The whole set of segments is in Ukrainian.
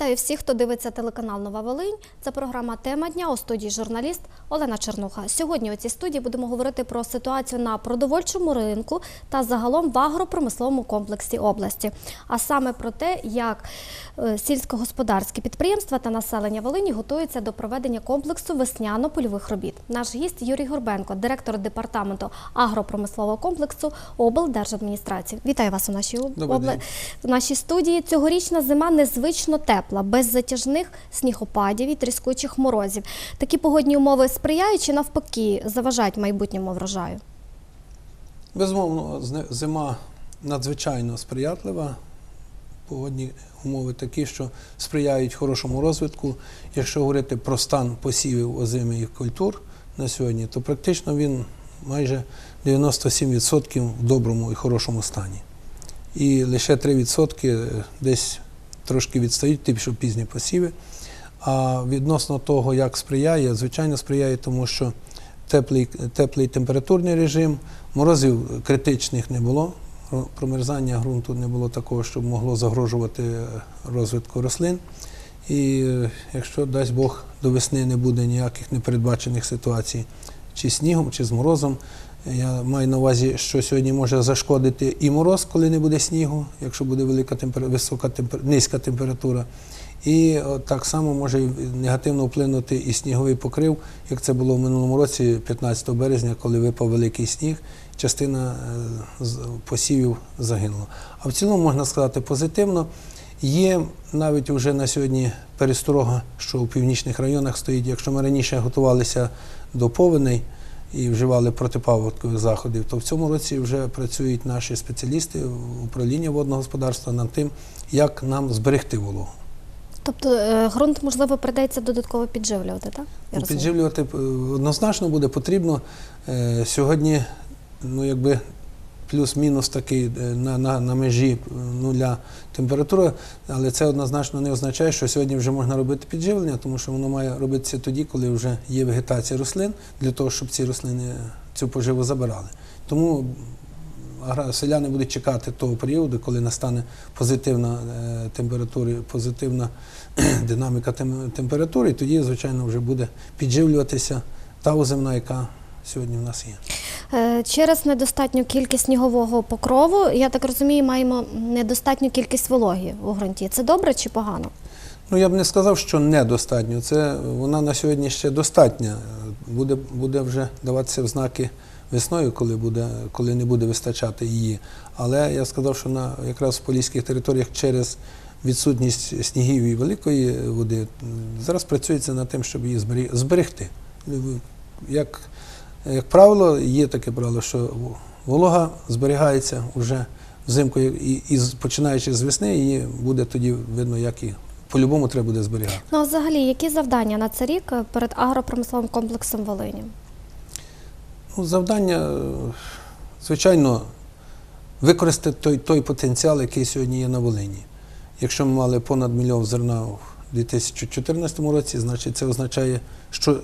Вітаю всіх, хто дивиться телеканал Нова Волинь. Це програма Тема дня у студії журналіст Олена Чернуха. Сьогодні у цій студії будемо говорити про ситуацію на продовольчому ринку та загалом в агропромисловому комплексі області. А саме про те, як е, сільськогосподарські підприємства та населення Волині готуються до проведення комплексу весняно-польових робіт. Наш гість Юрій Горбенко, директор департаменту агропромислового комплексу облдержадміністрації. Вітаю вас у нашій об- Добрий обле- день. в нашій студії цьогорічна зима незвично тепла, без затяжних снігопадів і тріскучих морозів. Такі погодні умови сприяють чи навпаки заважають майбутньому врожаю? Безумовно, зима надзвичайно сприятлива. Погодні умови такі, що сприяють хорошому розвитку. Якщо говорити про стан посівів озимих культур на сьогодні, то практично він майже 97% в доброму і хорошому стані. І лише 3% десь трошки відстають, ті, що пізні посіви. А відносно того, як сприяє, звичайно сприяє, тому що теплий, теплий температурний режим, морозів критичних не було, промерзання ґрунту не було такого, щоб могло загрожувати е, розвитку рослин. І е, якщо дасть Бог до весни не буде ніяких непередбачених ситуацій, чи снігом, чи з морозом. Я маю на увазі, що сьогодні може зашкодити і мороз, коли не буде снігу, якщо буде велика темпер... висока темпер... низька температура. І так само може негативно вплинути і сніговий покрив, як це було в минулому році, 15 березня, коли випав великий сніг, частина е, посівів загинула. А в цілому можна сказати позитивно. Є навіть вже на сьогодні пересторога, що у північних районах стоїть, якщо ми раніше готувалися до повеней і вживали протипаводкових заходів, то в цьому році вже працюють наші спеціалісти управління водного господарства над тим, як нам зберегти вологу. Тобто е, ґрунт, можливо, придеться додатково підживлювати, так? Я. Підживлювати е, однозначно буде потрібно. Е, Сьогодні, ну якби плюс-мінус такий е, на, на, на межі е, нуля температура, але це однозначно не означає, що сьогодні вже можна робити підживлення, тому що воно має робитися тоді, коли вже є вегетація рослин, для того, щоб ці рослини цю поживу забирали. Тому селяни будуть чекати того періоду, коли настане позитивна е, температура, позитивна динаміка температури, і тоді, звичайно, вже буде підживлюватися та озимна, яка сьогодні в нас є. Е, Через недостатню кількість снігового покрову, я так розумію, маємо недостатню кількість вологі у ґрунті. Це добре чи погано? Ну, я б не сказав, що недостатньо. Це вона на сьогодні ще достатня. Буде, буде вже даватися в знаки весною, коли, буде, коли не буде вистачати її. Але я сказав, що на, якраз в поліських територіях через відсутність снігів і великої води зараз працюється над тим, щоб її зберегти. Як, як правило, є таке правило, що волога зберігається вже взимку, і, і починаючи з весни, її буде тоді видно, як і по-любому треба буде зберігати. Ну а взагалі, які завдання на цей рік перед агропромисловим комплексом Волині? Ну, завдання, е, звичайно, використати той, той потенціал, який сьогодні є на Волині. Якщо ми мали понад мільйон зерна у 2014 році, значить це означає, що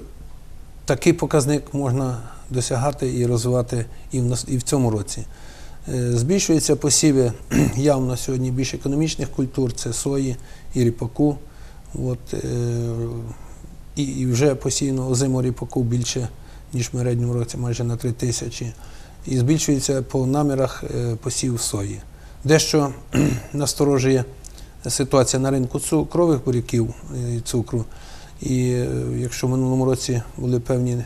такий показник можна досягати і розвивати і в, і в цьому році. Е, Збільшуються посіви явно сьогодні більш економічних культур, це сої і ріпаку. От, е, і, вже посіяно озимого ріпаку більше, ніж в середньому році, майже на 3 тисячі. І збільшується по намірах е, посів сої. Дещо насторожує ситуація на ринку цукрових буряків і цукру. І якщо в минулому році були певні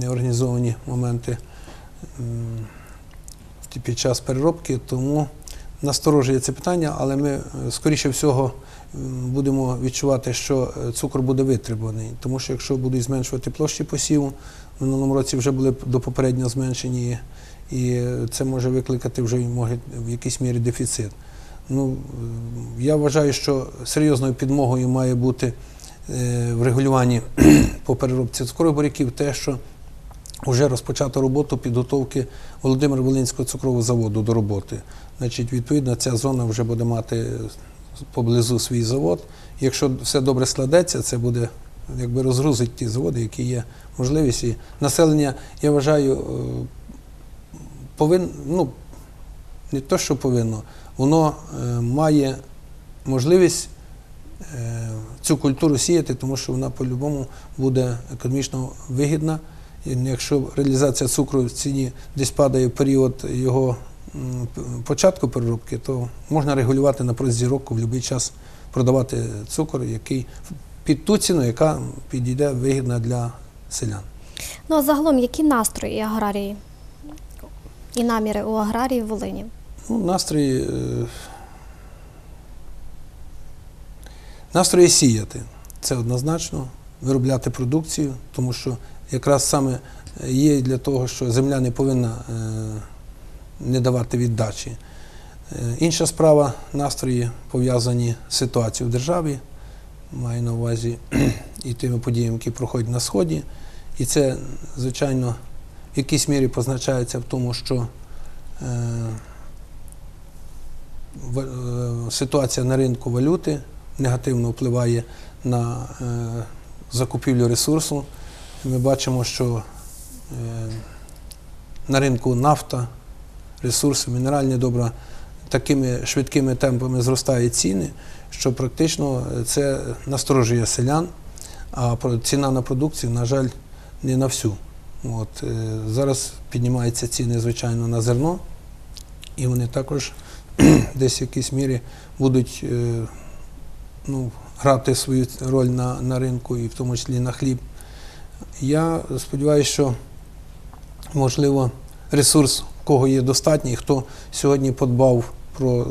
неорганізовані моменти під час переробки, тому насторожує це питання, але ми, е, скоріше всього, будемо відчувати, що е, цукор буде витребуваний. Тому що якщо будуть зменшувати площі посіву, в минулому році вже були до попередньо зменшені, і е, це може викликати вже в якійсь мірі дефіцит. Ну, я вважаю, що серйозною підмогою має бути в регулюванні по переробці цукрових буряків те, що вже розпочато роботу підготовки Володимир Волинського цукрового заводу до роботи. Значить, відповідно, ця зона вже буде мати поблизу свій завод. Якщо все добре складеться, це буде якби розгрузить ті заводи, які є можливість. І населення, я вважаю, повинно, ну, не то, що повинно, воно е, має можливість е, цю культуру сіяти, тому що вона по-любому буде економічно вигідна. І якщо реалізація цукру в ціні десь падає в період його початку переробки, то можна регулювати на протязі року в будь-який час продавати цукор, який під ту ціну, яка підійде вигідна для селян. Ну а загалом, які настрої аграрії і наміри у аграрії в Волині? Ну, настрої, е, настрої сіяти. Це однозначно, виробляти продукцію, тому що якраз саме є для того, що земля не повинна е, не давати віддачі. Е, Інша справа настрої пов'язані з ситуацією в державі, маю на увазі і тими подіями, які проходять на Сході. І це, звичайно, в якійсь мірі позначається в тому, що е, е, ситуація на ринку валюти негативно впливає на е, закупівлю ресурсу. Ми бачимо, що е, на ринку нафта, ресурси, мінеральні добра такими швидкими темпами зростають ціни, що практично е, це насторожує селян, а ціна на продукцію, на жаль, не на всю. От, зараз піднімаються ціни, звичайно, на зерно, і вони також десь в якійсь мірі будуть ну, грати свою роль на, на ринку і в тому числі на хліб. Я сподіваюся, що можливо ресурс, кого є достатній, хто сьогодні подбав про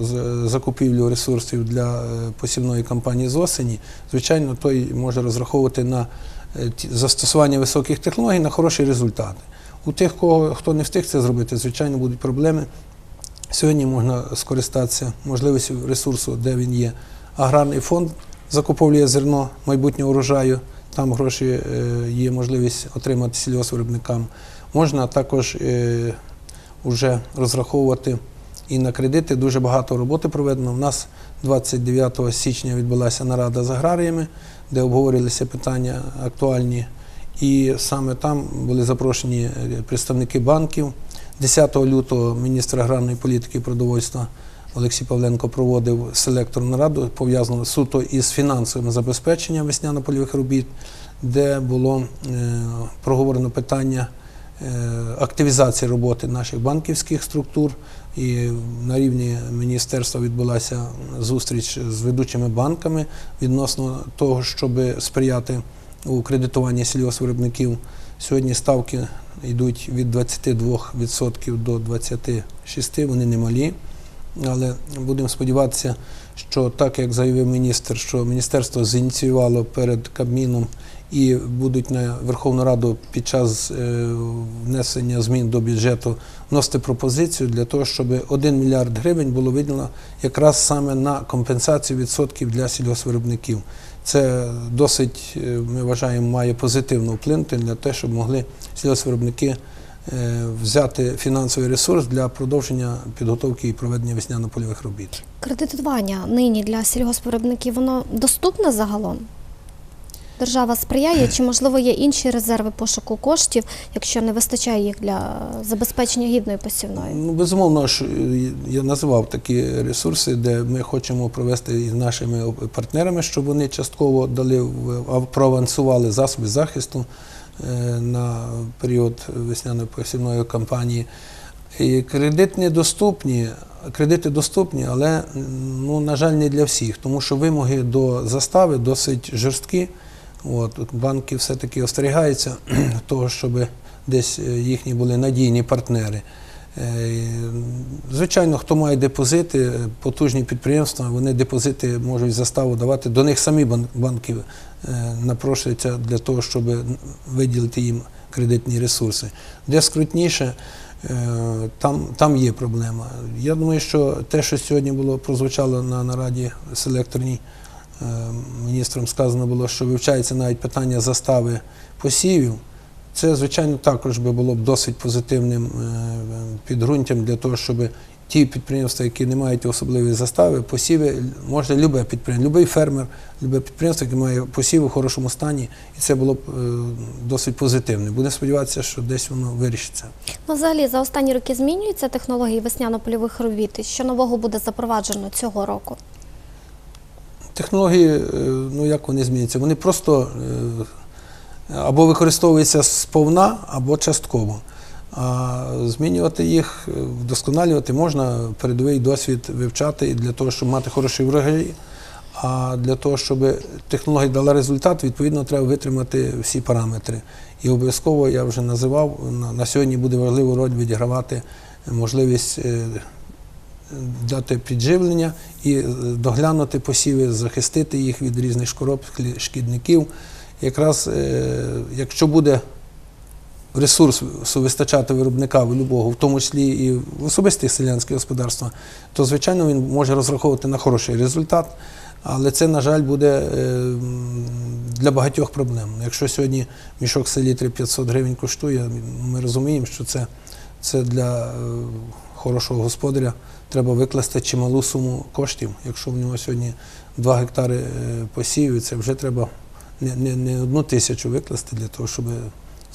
закупівлю ресурсів для е, посівної кампанії з осені, звичайно, той може розраховувати на е, застосування високих технологій на хороші результати. У тих, кого, хто не встиг це зробити, звичайно, будуть проблеми. Сьогодні можна скористатися можливістю ресурсу, де він є. Аграрний фонд закуповує зерно майбутнього урожаю, там гроші е, є можливість отримати сільгоспвиробникам. Можна також е, вже розраховувати і на кредити. Дуже багато роботи проведено. У нас 29 січня відбулася нарада з аграріями, де обговорювалися питання актуальні. І саме там були запрошені е, представники банків. 10 лютого міністр аграрної політики і продовольства Олексій Павленко проводив селекторну раду, пов'язану суто із фінансовим забезпеченням весняно-польових робіт, де було е, проговорено питання е, активізації роботи наших банківських структур. І на рівні міністерства відбулася зустріч з ведучими банками відносно того, щоб сприяти у кредитуванні сільгоспвиробників. Сьогодні ставки йдуть від 22% до 26%, вони немалі. Але будемо сподіватися, що так як заявив міністр, що міністерство зініціювало перед Кабміном і будуть на Верховну Раду під час е, внесення змін до бюджету вносити пропозицію для того, щоб 1 мільярд гривень було виділено якраз саме на компенсацію відсотків для сільгоспвиробників. Це досить, е, ми вважаємо, має позитивно вплинути для того, щоб могли сільгоспвиробники взяти фінансовий ресурс для продовження підготовки і проведення весняно-польових робіт. Кредитування нині для сільгоспвиробників воно доступне загалом? Держава сприяє, чи можливо є інші резерви пошуку коштів, якщо не вистачає їх для забезпечення гідної посівної? Ну, безумовно, ж, е, я називав такі ресурси, де ми хочемо провести із нашими партнерами, щоб вони частково дали проавансували засоби захисту е, на період весняної посівної кампанії. І Кредити доступні, кредити доступні, але, ну, на жаль, не для всіх, тому що вимоги до застави досить жорсткі. От, банки все-таки остерігаються того, щоб десь е, їхні були надійні партнери. Е, Звичайно, хто має депозити, е, потужні підприємства, вони депозити можуть заставу давати. До них самі банки е, напрошуються для того, щоб виділити їм кредитні ресурси. Де скрутніше, там, там є проблема. Я думаю, що те, що сьогодні було прозвучало на нараді селекторній, міністром сказано було, що вивчається навіть питання застави посівів. Це, звичайно, також би було б досить позитивним е, підґрунтям для того, щоб ті підприємства, які не мають особливої застави, посіви, може любе підприємство, будь-який фермер, любе підприємство, яке має посів у хорошому стані, і це було б е, досить позитивним. Будемо сподіватися, що десь воно вирішиться. Ну, взагалі, за останні роки змінюються технології весняно-польових робіт. Що нового буде запроваджено цього року? Технології, е, ну як вони змінюються? Вони просто або використовуються сповна, або частково. А змінювати їх, вдосконалювати можна, передовий досвід вивчати для того, щоб мати хороші врожаї. А для того, щоб технологія дала результат, відповідно, треба витримати всі параметри. І обов'язково я вже називав, на, на сьогодні буде важливу роль відігравати можливість е, дати підживлення і е, доглянути посіви, захистити їх від різних шкороб, шкідників. Якраз е, якщо буде ресурс вистачати виробника любого, в тому числі і в особистих селянських господарства, то звичайно він може розраховувати на хороший результат. Але це, на жаль, буде е, для багатьох проблем. Якщо сьогодні мішок селітри 500 гривень коштує, ми розуміємо, що це, для е, хорошого господаря треба викласти чималу суму коштів. Якщо в нього сьогодні 2 гектари е, це вже треба не, не, не одну тисячу викласти для того, щоб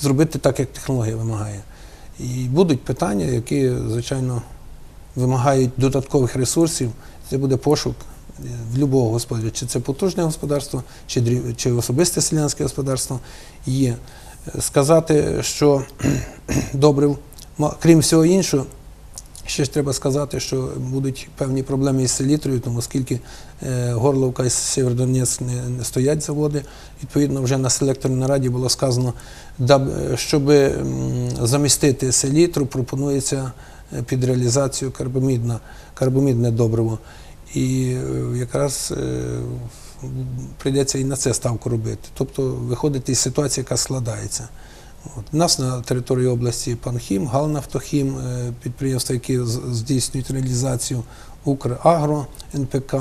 зробити так, як технологія вимагає. І будуть питання, які, звичайно, вимагають додаткових ресурсів. Це буде пошук е, в будь-якого господаря, чи це потужне господарство, чи, чи особисте селянське господарство є. Е, Сказати, що добрив, крім всього іншого, ще ж треба сказати, що будуть певні проблеми із селітрою, тому оскільки е, Горловка і Сєвєродонецьк не, стоять заводи. Відповідно, вже на селекторній нараді було сказано, щоб замістити селітру, пропонується е, під реалізацію карбамідна, карбамідне добриво. І е, якраз прийдеться і на це ставку робити. Тобто виходити із ситуації, яка складається. От. У нас на території області Панхім, Галнафтохім, е, підприємства, які здійснюють реалізацію Украгро, НПК,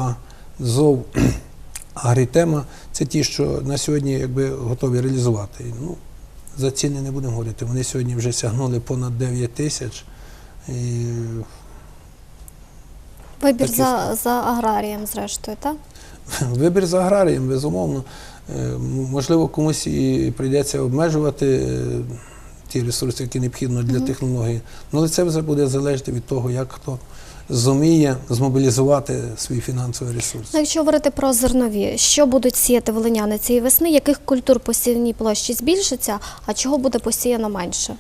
ЗОВ, Агрітема. Це ті, що на сьогодні якби, готові реалізувати. Ну, за ціни не будемо говорити. Вони сьогодні вже сягнули понад 9 тисяч. І Вибір Такі за, за аграрієм, зрештою, так? Вибір за аграрієм, безумовно. Е, Можливо, комусь і прийдеться обмежувати е, ті ресурси, які необхідно для технології. Ну, але це вже буде залежати від того, як хто зуміє змобілізувати свій фінансовий ресурс. Ну, якщо говорити про зернові, що будуть сіяти волиняни цієї весни, яких культур посівній площі збільшиться, а чого буде посіяно менше?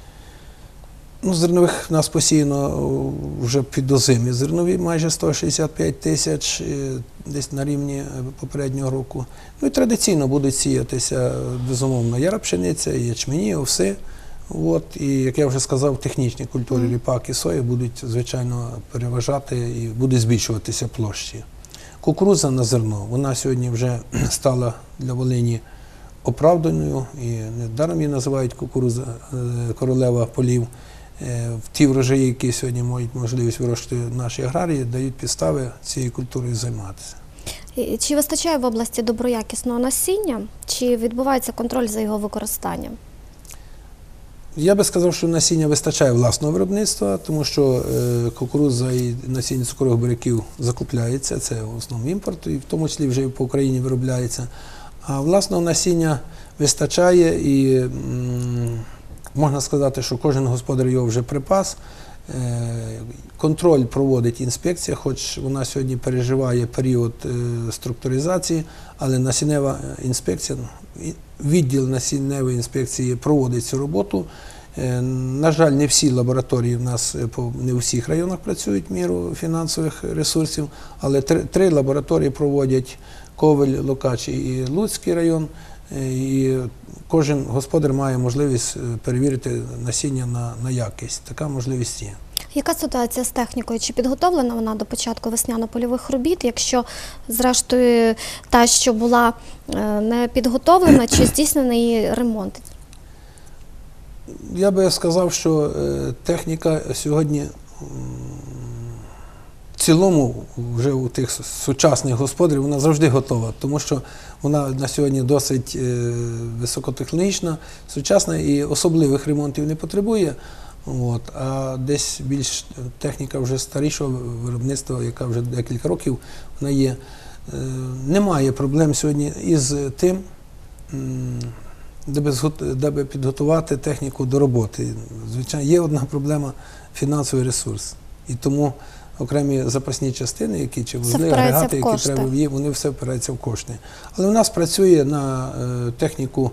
Ну, зернових в нас посіяно вже під озимі зернові, майже 165 тисяч, е, десь на рівні е, попереднього року. Ну і традиційно будуть сіятися, е, безумовно, яра пшениця, ячмені, овси. От, і, як я вже сказав, технічні культури Мгм. ріпак і сої будуть, звичайно, переважати і будуть збільшуватися площі. Кукурудза на зерно, вона сьогодні вже стала для Волині оправданою, і недаром її називають кукурудза е, королева полів. Е, В ті врожаї, які сьогодні мають можливість вирощувати наші аграрії, дають підстави цією культурою займатися. Чи вистачає в області доброякісного насіння, чи відбувається контроль за його використанням? Я би сказав, що насіння вистачає власного виробництва, тому що е, кукурудза і насіння цукрових буряків закупляється, це в основному імпорт, і в тому числі вже по Україні виробляється. А власного насіння вистачає і м, можна сказати, що кожен господар його вже припас. Е, Контроль проводить інспекція, хоч вона сьогодні переживає період е, структуризації, але насіннева інспекція, відділ насінневої інспекції проводить цю роботу. Е, На жаль, не всі лабораторії в нас е, не у всіх районах працюють міру фінансових ресурсів, але три, три лабораторії проводять Ковель, Лукач і Луцький район. Е, І кожен господар має можливість е, перевірити насіння на, на якість. Така можливість є. Яка ситуація з технікою? Чи підготовлена вона до початку весняно-польових робіт? Якщо, зрештою, та, що була е, не підготовлена, чи здійснений її ремонт? Я би сказав, що е, техніка сьогодні цілому вже у тих сучасних господарів вона завжди готова, тому що вона на сьогодні досить е, високотехнологічна, сучасна і особливих ремонтів не потребує. От, а десь більш техніка вже старішого виробництва, яка вже декілька років вона є. Е, Немає проблем сьогодні із тим, де даби підготувати техніку до роботи. Звичайно, є одна проблема фінансовий ресурс. І тому окремі запасні частини, які чи вузли, агрегати, які треба є, вони все впираються в кошти. Але у нас працює на е, техніку,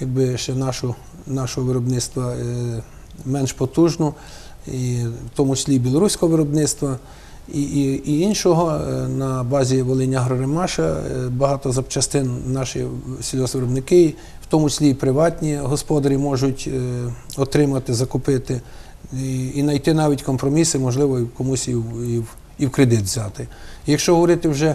якби ще нашу, нашого виробництва е, менш потужну, і в тому числі білоруського виробництва. І, і, і іншого е, на базі Волиня Агроремаша багато запчастин наші сільгоспвиробники, в тому числі і приватні господарі можуть отримати, закупити і, знайти навіть компроміси, можливо, комусь і, в- і, в- і в кредит взяти. Якщо говорити вже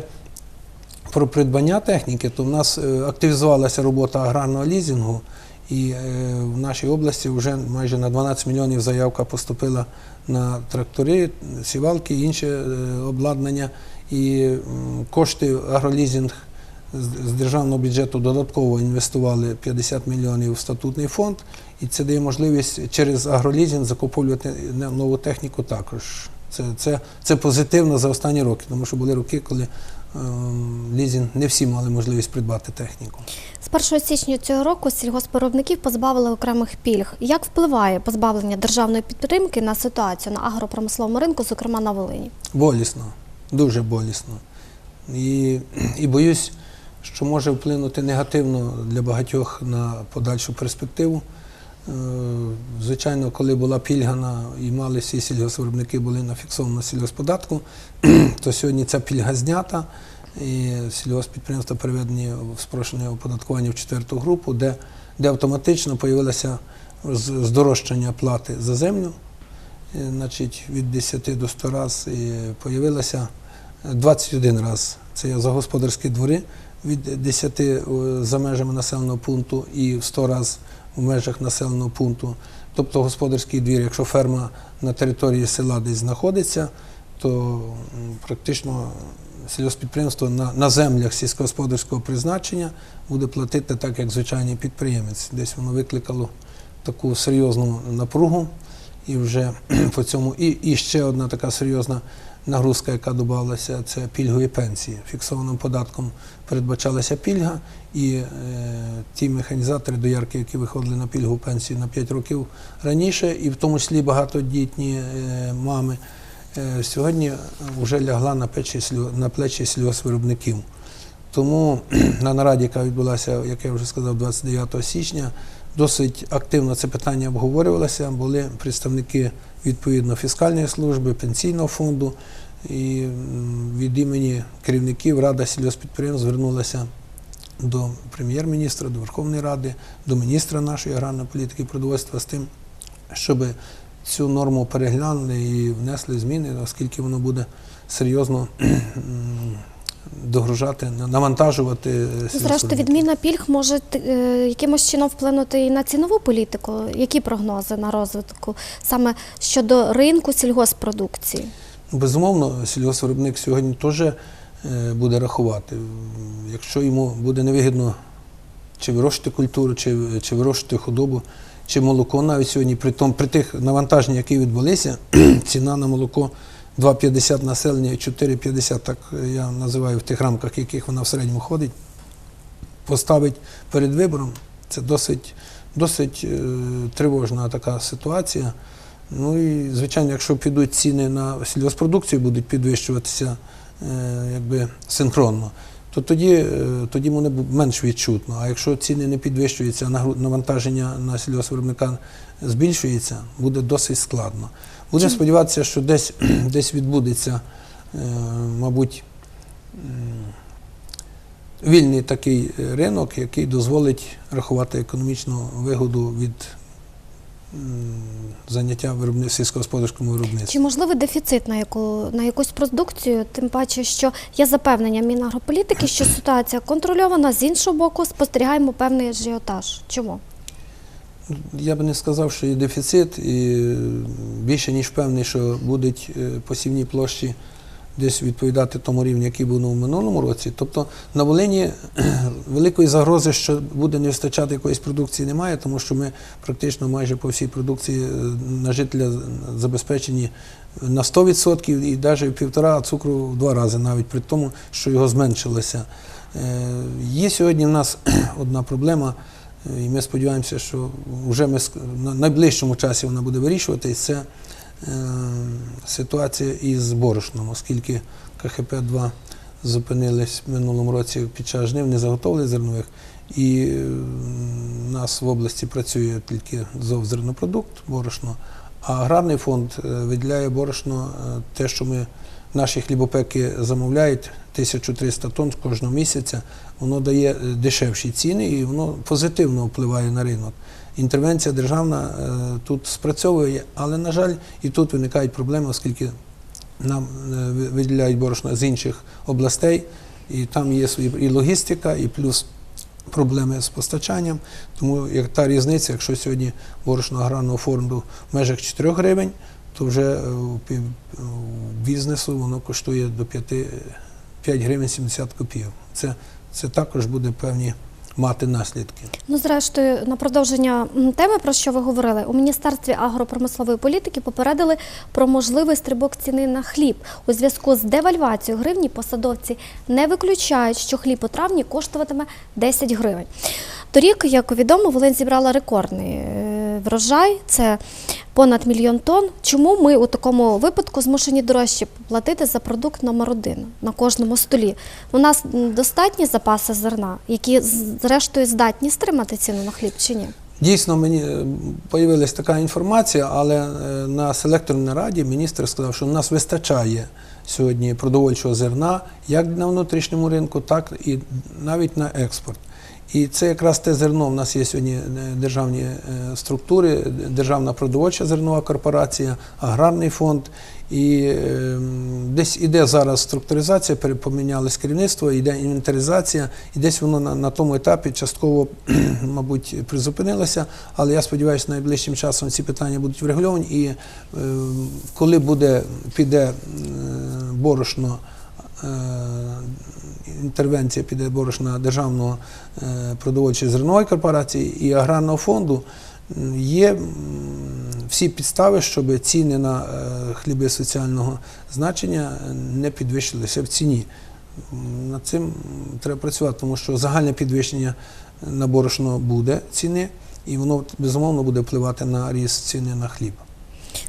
про придбання техніки, то в нас е, активізувалася робота аграрного лізінгу, і е, в нашій області вже майже на 12 мільйонів заявка поступила на трактори, сівалки, інше е, обладнання. І кошти агролізінг з- державного бюджету додатково інвестували 50 мільйонів в статутний фонд, і це дає можливість через агролізінг закуповувати нову техніку також. Це, це, це позитивно за останні роки, тому що були роки, коли ем, лізінг не всі мали можливість придбати техніку. З 1 січня цього року сільгоспвиробників позбавили окремих пільг. Як впливає позбавлення державної підтримки на ситуацію на агропромисловому ринку, зокрема на Волині? Болісно, дуже болісно. І, і боюсь, що може вплинути негативно для багатьох на подальшу перспективу. Е, Звичайно, коли була пільга на, і мали всі сільгоспвиробники були на фіксованому сільгосподатку, то сьогодні ця пільга знята, і сільгоспідприємства переведені в спрощене оподаткування в четверту групу, де, де автоматично появилося з- здорожчання плати за землю, Е, значить, від 10 до 100 раз і появилося 21 раз. Це за господарські двори від 10 е, за межами населеного пункту і в 100 раз в межах населеного пункту. Тобто господарський двір, якщо ферма на території села десь знаходиться, то практично сільгоспідприємство на, на землях сільськогосподарського призначення буде платити так, як звичайний підприємець. Десь воно викликало таку серйозну напругу. І вже по цьому і, і ще одна така серйозна нагрузка, яка додавалася, це пільгові пенсії. Фіксованим податком передбачалася пільга, і е, ті механізатори доярки, які виходили на пільгову пенсію на 5 років раніше, і в тому числі багатодітні е, мами, е, сьогодні вже лягла на плечі, на плечі сільгоспвиробників. Тому на нараді, яка відбулася, як я вже сказав, 29 січня, досить активно це питання обговорювалося. Були представники відповідно фіскальної служби, пенсійного фонду. І від імені керівників Рада сільгоспідприємств звернулася до прем'єр-міністра, до Верховної Ради, до міністра нашої аграрної політики і продовольства з тим, щоб цю норму переглянули і внесли зміни, оскільки воно буде серйозно догружати, навантажувати. е, Зрештою, відміна пільг може е, якимось чином вплинути і на цінову політику. Які прогнози на розвитку саме щодо ринку сільгоспродукції? Безумовно, сільгоспвиробник сьогодні теж е, буде рахувати. Якщо йому буде невигідно чи вирощувати культуру, чи, чи вирощувати худобу, чи молоко, навіть сьогодні при, тому, при тих навантаженнях, які відбулися, ціна на молоко 2,50 населення і 4,50, так я називаю в тих рамках, яких вона в середньому ходить, поставить перед вибором. Це досить, досить е, тривожна така ситуація. Ну і, звичайно, якщо підуть ціни на сільгоспродукцію, будуть підвищуватися е, якби синхронно, то тоді, е, тоді буде менш відчутно. А якщо ціни не підвищуються, а навантаження на сільгоспвиробника збільшується, буде досить складно. Будемо сподіватися, що десь, десь відбудеться, е, мабуть, вільний такий ринок, який дозволить рахувати економічну вигоду від заняття сільськогосподарському виробництві. Чи можливий дефіцит на яку на якусь продукцію? Тим паче, що є запевнення Мінагрополітики, що ситуація контрольована. З іншого боку, спостерігаємо певний ажіотаж. Чому? Я би не сказав, що є дефіцит, і більше ніж певний, що будуть е, посівні площі десь відповідати тому рівню, який був у минулому році. Тобто на Волині великої загрози, що буде не вистачати якоїсь продукції, немає, тому що ми практично майже по всій продукції е, на жителя забезпечені на 100% і навіть в півтора, а цукру в два рази, навіть при тому, що його зменшилося. Е, Є сьогодні в нас одна проблема. І ми сподіваємося, що вже ми на найближчому часі вона буде вирішуватись. Це ситуація із борошном, оскільки КХП-2 зупинились в минулому році під час жнив, не заготовили зернових. І е, у нас в області працює тільки ЗОВ зернопродукт, борошно, а аграрний фонд е, виділяє борошно, е, те, що ми наші хлібопеки замовляють 1300 тонн кожного місяця, воно дає е, дешевші ціни і воно позитивно впливає на ринок. Інтервенція державна е, тут спрацьовує, але, на жаль, і тут виникають проблеми, оскільки нам е, виділяють борошно з інших областей, і там є і логістика, і плюс проблеми з постачанням. Тому як та різниця, якщо сьогодні борошно аграрного фонду в межах 4 гривень, то вже е, у бізнесу воно коштує до 5, 5 гривень 70 копійок. Це, це також буде певні мати наслідки. Ну, зрештою, на продовження теми, про що ви говорили, у Міністерстві агропромислової політики попередили про можливий стрибок ціни на хліб. У зв'язку з девальвацією гривні посадовці не виключають, що хліб у травні коштуватиме 10 гривень. Торік, як відомо, Волинь зібрала рекордний е, врожай, це понад мільйон тонн. Чому ми у такому випадку змушені дорожче платити за продукт номер один на кожному столі? У нас достатні запаси зерна, які зрештою здатні стримати ціну на хліб чи ні? Дійсно, мені з'явилася така інформація, але е, на селекторній раді міністр сказав, що у нас вистачає сьогодні продовольчого зерна як на внутрішньому ринку, так і навіть на експорт. І це якраз те зерно. В нас є сьогодні е, державні е, структури, Державна продовольча зернова корпорація, аграрний фонд. І е, десь іде зараз структуризація, помінялось керівництво, іде інвентаризація, і десь воно на, тому етапі частково, мабуть, призупинилося. Але я сподіваюся, найближчим часом ці питання будуть врегульовані. І е, коли піде е, борошно, інтервенція піде борошна Державного е, продовольчої зернової корпорації і аграрного фонду, є всі підстави, щоб ціни на е, хліби соціального значення не підвищилися в ціні. Над цим треба працювати, тому що загальне підвищення на борошно буде ціни, і воно безумовно буде впливати на ріст ціни на хліб.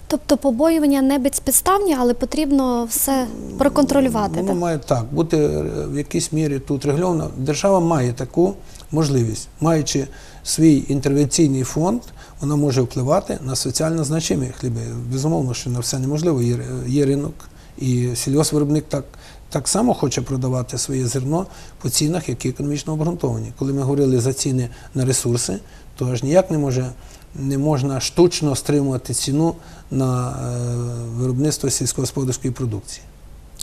Тобто побоювання не безпідставні, але потрібно все проконтролювати. Воно так? має так бути е, в якійсь мірі тут регульовано. Держава має таку можливість, маючи свій інтервенційний фонд, вона може впливати на соціально значимі хліби. Безумовно, що на все неможливо. Є, є ринок, і сільгоспвиробник так, так само хоче продавати своє зерно по цінах, які економічно обґрунтовані. Коли ми говорили за ціни на ресурси, то аж ніяк не може. Не можна штучно стримувати ціну на е, виробництво сільськогосподарської продукції.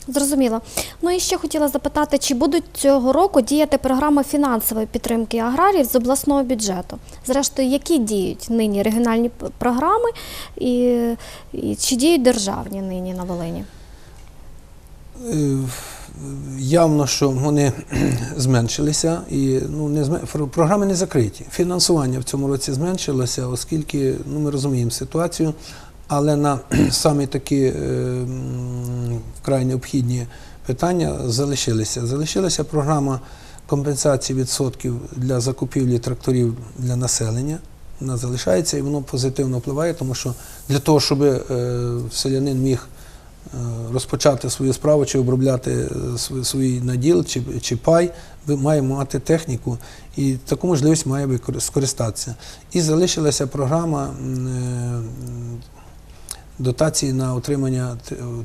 Зрозуміло. Ну і ще хотіла запитати, чи будуть цього року діяти програми фінансової підтримки аграріїв з обласного бюджету? Зрештою, які діють нині регіональні програми і, і чи діють державні нині на Волині? Явно, що вони зменшилися, і ну не зме- фр- програми не закриті. Фінансування в цьому році зменшилося, оскільки ну ми розуміємо ситуацію, але на самі такі е, вкрай необхідні питання залишилися. Залишилася програма компенсації відсотків для закупівлі тракторів для населення. Вона залишається і воно позитивно впливає, тому що для того, щоб е, селянин міг розпочати свою справу чи обробляти е, свій наділ чи, чи пай, ви маємо мати техніку і таку можливість має скористатися. І залишилася програма е, дотації на отримання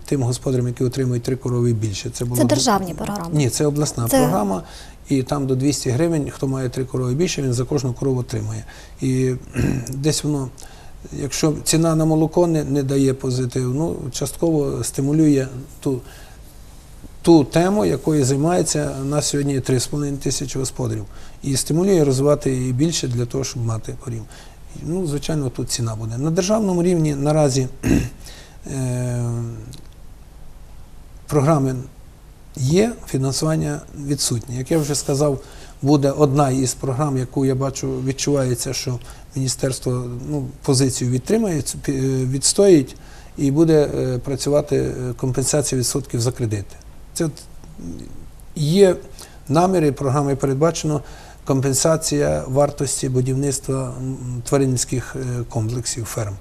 тим господарям, які отримують три корови і більше. Це, було Це державні програми. ні, це обласна Це- програма, і там до 200 гривень, хто має три корови більше, він за кожну корову отримує. І десь воно, якщо ціна на молоко не, не дає позитив, ну частково стимулює ту, ту тему, якою займається у нас сьогодні 3,5 тисячі господарів. І стимулює розвивати її більше для того, щоб мати корів. Ну, звичайно, тут ціна буде. На державному рівні наразі е, програми є, фінансування відсутнє. Як я вже сказав, буде одна із програм, яку я бачу, відчувається, що міністерство ну, позицію відтримає, е, відстоїть і буде е, працювати е, компенсація відсотків за кредити. Це є наміри, програми передбачено компенсація вартості будівництва тваринницьких комплексів ферм.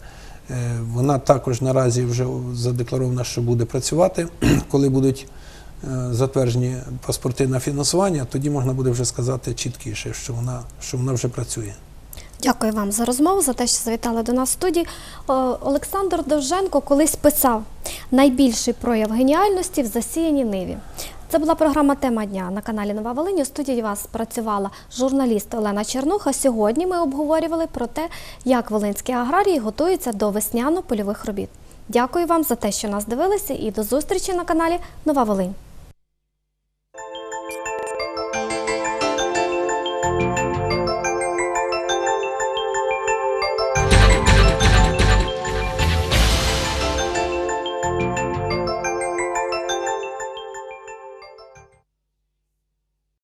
Вона також наразі вже задекларована, що буде працювати. Коли будуть затверджені паспорти на фінансування, тоді можна буде вже сказати чіткіше, що вона, що вона вже працює. Дякую вам за розмову, за те, що завітали до нас в студії. Олександр Довженко колись писав найбільший прояв геніальності в засіяній ниві. Це була програма Тема дня на каналі Нова Волинь. У студії вас працювала журналіст Олена Чернуха. Сьогодні ми обговорювали про те, як волинські аграрії готуються до весняно-польових робіт. Дякую вам за те, що нас дивилися, і до зустрічі на каналі Нова Волинь.